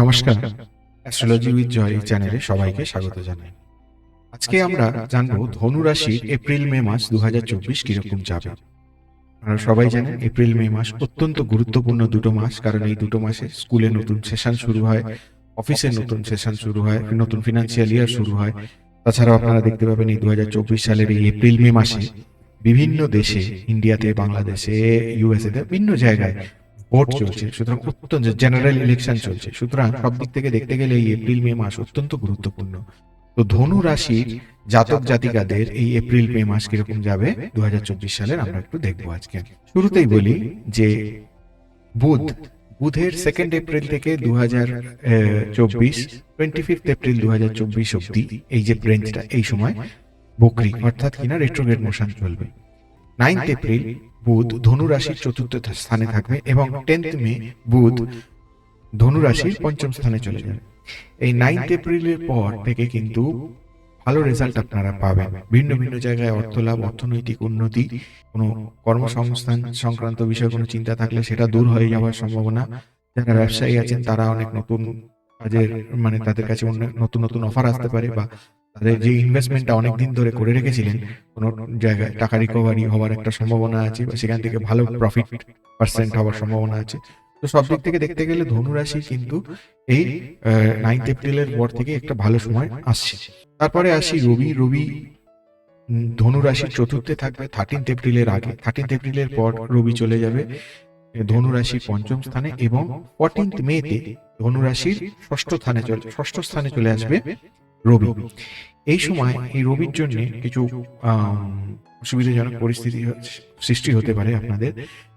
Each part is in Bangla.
নমস্কার। অ্যাস্ট্রোলজি উইথ জয় চ্যানেলে সবাইকে স্বাগত জানাই। আজকে আমরা জানব ধনু রাশির এপ্রিল মে মাস দু হাজার চব্বিশ কীরকম যাবে। আপনারা সবাই জানেন এপ্রিল মে মাস অত্যন্ত গুরুত্বপূর্ণ দুটো মাস, কারণ এই দুটো মাসে স্কুলে নতুন সেশন শুরু হয় অফিসে নতুন সেশন শুরু হয়, নতুন ফিনান্সিয়াল ইয়ার শুরু হয়। তাছাড়াও আপনারা দেখতে পাবেন এই দু হাজার চব্বিশ সালের এই এপ্রিল মে মাসে বিভিন্ন দেশে ইন্ডিয়াতে বাংলাদেশে ইউএসএ তে বিভিন্ন জায়গায় ভোট চলছে সুতরাং অত্যন্ত জেনারেল ইলেকশন চলছে। সুতরাং সব দিক থেকে দেখতে গেলে এই এপ্রিল মে মাস অত্যন্ত গুরুত্বপূর্ণ। তো ধনু রাশির জাতক জাতিকাদের এই এপ্রিল মে মাস কীরকম যাবে? দু সালের আমরা একটু দেখব আজকে। শুরুতেই বলি যে বুধ বুধের সেকেন্ড এপ্রিল থেকে দু হাজার চব্বিশ টোয়েন্টি ফিফথ এপ্রিল দু হাজার চব্বিশ অব্দি এই যে ব্রেঞ্চটা এই সময় বকরি অর্থাৎ কিনা রেট্রোগেট মোশন চলবে। নাইনথ এপ্রিল বুধ ধনু রাশির চতুর্থ স্থানে থাকবে এবং টেন্থ মে, বুধ ধনু রাশির পঞ্চম স্থানে চলে যাবে। এই নাইনথ এপ্রিলের পর থেকে কিন্তু ভালো রেজাল্ট আপনারা পাবেন। ভিন্ন ভিন্ন জায়গায় অর্থ লাভ, অর্থনৈতিক উন্নতি, কোনো কর্মসংস্থান সংক্রান্ত বিষয়ে কোনো চিন্তা থাকলে সেটা দূর হয়ে যাওয়ার সম্ভাবনা। যারা ব্যবসায়ী আছেন, তারা অনেক নতুন কাজের মানে তাদের কাছে নতুন নতুন অফার আসতে পারে বা তাদের যে ইনভেস্টমেন্টটা অনেক দিন ধরে করে রেখেছিলেন কোনো জায়গায় টাকা রিকভারি হওয়ার একটা সম্ভাবনা আছে বা সেখান থেকে ভালো প্রফিট পার্সেন্ট হওয়ার সম্ভাবনা আছে। তো সব দিক থেকে দেখতে গেলে ধনু রাশি কিন্তু এই নাইনথ এপ্রিলের পর থেকে একটা ভালো সময় আসছে। তারপরে আসি রবি রবি উম, ধনু রাশির চতুর্থে থাকবে থার্টিন্থ এপ্রিলের আগে থার্টিন্থ এপ্রিলের পর রবি চলে যাবে এ, ধনু রাশির পঞ্চম স্থানে এবং ফোরটিন্থ মেতে ধনু রাশির ষষ্ঠ স্থানে চলে ষষ্ঠ স্থানে চলে আসবে। রবি। এই সময় এই রবির জন্য কিছু আম, অসুবিধাজনক পরিস্থিতি সৃষ্টি হতে পারে আপনাদের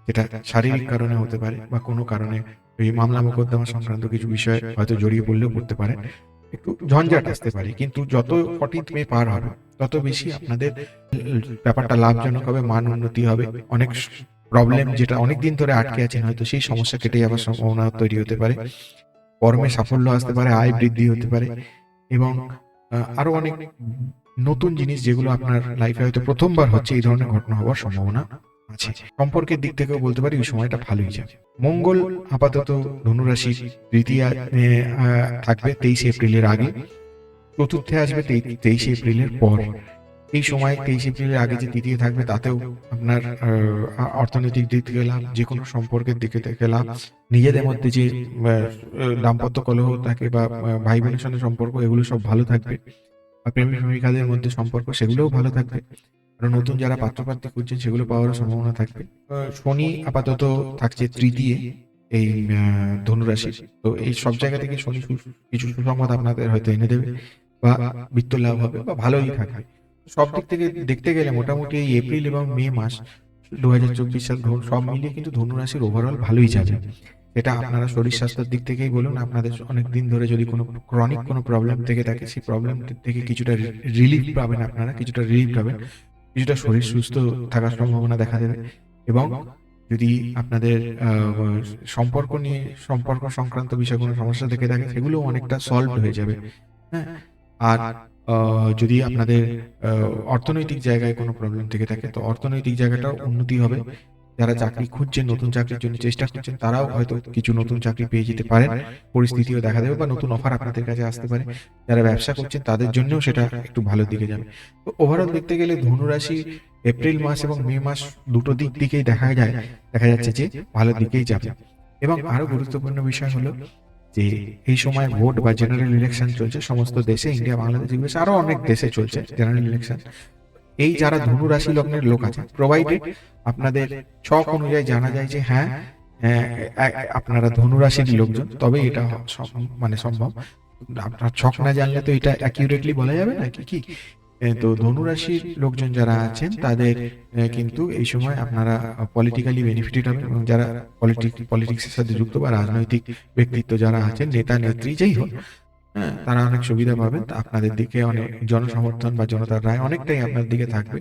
যেটা শারীরিক কারণে হতে পারে বা কোনো কারণে এই মামলা মোকদ্দমা সংক্রান্ত কিছু বিষয় হয়তো জড়িয়ে পড়লেও পড়তে পারে। একটু ঝঞ্ঝাট আসতে পারে কিন্তু যত ফর্টিন্থ মে পার হবে তত বেশি আপনাদের ব্যাপারটা লাভজনক হবে মান উন্নতি হবে। অনেক প্রবলেম যেটা অনেক দিন ধরে আটকে আছেন হয়তো সেই সমস্যা কেটে যাওয়ার সম্ভাবনা তৈরি হতে পারে। কর্মে সাফল্য আসতে পারে আয় বৃদ্ধি হতে পারে। এবং আহ, আরও অনেক নতুন জিনিস যেগুলো আপনার লাইফে হয়তো প্রথমবার হচ্ছে এই ধরনের ঘটনা হওয়ার সম্ভাবনা আছে। সম্পর্কের দিক থেকেও বলতে পারি ওই সময়টা ভালোই যাবে মঙ্গল আপাতত ধনুরাশি তৃতীয় থাকবে তেইশে এপ্রিলের আগে। চতুর্থে আসবে তেইশে এপ্রিলের পর। এই সময় তেইশে এপ্রিলের আগে যে তৃতীয় থাকবে, তাতেও আপনার অর্থনৈতিক দিক থেকে লাভ যে কোনো সম্পর্কের দিকে থেকে লাভ, নিজেদের মধ্যে যে দাম্পত্য কলহ থাকে বা ভাই বোনের সঙ্গে সম্পর্ক, এগুলো সব ভালো থাকবে। বা প্রেমিক প্রেমিকাদের মধ্যে সম্পর্ক, সেগুলোও ভালো থাকবে। নতুন যারা পাত্রপাত্রী খুঁজছেন, সেগুলো পাওয়ারও সম্ভাবনা থাকবে। শনি আপাতত থাকছে তৃতীয়, এই ধনুরাশি তো এই সব জায়গা থেকে শনি কিছু সুসংবাদ আপনাদের হয়তো এনে দেবে, বা বৃত্ত লাভ হবে, বা ভালোই থাকবে। সব দিক থেকে দেখতে গেলে মোটামুটি এই এপ্রিল এবং মে মাস দু হাজার চব্বিশ সাল ধনু- সব মিলিয়ে কিন্তু ধনুরাশির ওভারঅল ভালোই যাবে। এটা আপনারা শরীর স্বাস্থ্যের দিক থেকেই বলুন, আপনাদের অনেক দিন ধরে যদি কোনো ক্রনিক কোনো প্রবলেম থেকে থাকে, সেই প্রবলেম থেকে কিছুটা রিলিফ পাবেন আপনারা, কিছুটা রিলিফ পাবেন, কিছুটা শরীর সুস্থ থাকার সম্ভাবনা দেখা দেবে এবং যদি আপনাদের সম্পর্ক নিয়ে, সম্পর্ক সংক্রান্ত বিষয়ে কোনো সমস্যা থেকে থাকে সেগুলো অনেকটা সলভ হয়ে যাবে। হ্যাঁ? আর যদি আপনাদের অর্থনৈতিক জায়গায় কোনো প্রবলেম থেকে থাকে, তো অর্থনৈতিক জায়গাটাও উন্নতি হবে। যারা চাকরি খুঁজছেন, নতুন চাকরির জন্য চেষ্টা করছেন, তারাও হয়তো কিছু নতুন চাকরি পেয়ে যেতে পারেন। পরিস্থিতিও দেখা দেবে বা নতুন অফার আপনাদের কাছে আসতে পারে। যারা ব্যবসা করছেন, তাদের জন্যও সেটা একটু ভালো দিকে যাবে। তো ওভারঅল দেখতে গেলে ধনুরাশি, এপ্রিল মাস এবং মে মাস দুটো দিক দিকেই দেখা যায়। দেখা যাচ্ছে যে ভালো দিকেই যাবে। এবং আরও গুরুত্বপূর্ণ বিষয় হলো যে এই সময় ভোট বা জেনারেল ইলেকশন চলছে, সমস্ত দেশে ইন্ডিয়া বাংলাদেশ ইংলিশ আরও অনেক দেশে চলছে জেনারেল ইলেকশন এই যারা ধনু রাশি লগ্নের লোক আছে প্রোভাইডেড আপনাদের ছক অনুযায়ী জানা যায় যে হ্যাঁ আপনারা ধনু রাশির লোকজন তবে এটা মানে সম্ভব। আপনার ছক না জানলে তো এটা অ্যাকিউরেটলি বলা যাবে না কি? তো ধনুরাশির লোকজন যারা আছেন, তাদের কিন্তু এই সময় আপনারা পলিটিক্যালি বেনিফিটেড হবেন এবং যারা পলিটিক পলিটিক্সের সাথে যুক্ত বা রাজনৈতিক ব্যক্তিত্ব যারা আছেন, নেতা, নেত্রী যেই হোক হ্যাঁ তারা অনেক সুবিধা পাবেন। আপনাদের দিকে অনেক জনসমর্থন বা জনতার রায় অনেকটাই আপনার দিকে থাকবে।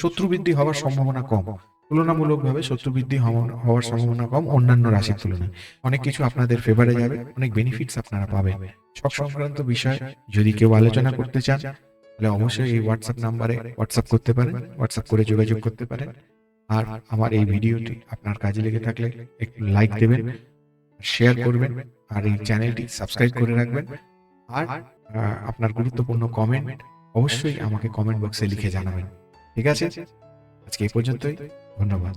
শত্রু বৃদ্ধি হওয়ার সম্ভাবনা কম। তুলনামূলকভাবে শত্রু বৃদ্ধি হওয়ার সম্ভাবনা কম অন্যান্য রাশির তুলনায়। অনেক কিছু আপনাদের ফেভারে যাবে, অনেক বেনিফিটস আপনারা পাবেন। সব সংক্রান্ত বিষয়, যদি কেউ আলোচনা করতে চান তাহলে অবশ্যই এই হোয়াটসঅ্যাপ নাম্বারে হোয়াটসঅ্যাপ করতে পারেন হোয়াটসঅ্যাপ করে যোগাযোগ করতে পারেন। আর আমার এই ভিডিওটি আপনার কাজে লেগে থাকলে একটু লাইক দেবেন শেয়ার করবেন, আর এই চ্যানেলটি সাবস্ক্রাইব করে রাখবেন। আর আপনার গুরুত্বপূর্ণ কমেন্ট অবশ্যই আমাকে কমেন্ট বক্সে লিখে জানাবেন। ঠিক আছে? আজকে এই পর্যন্তই। ধন্যবাদ।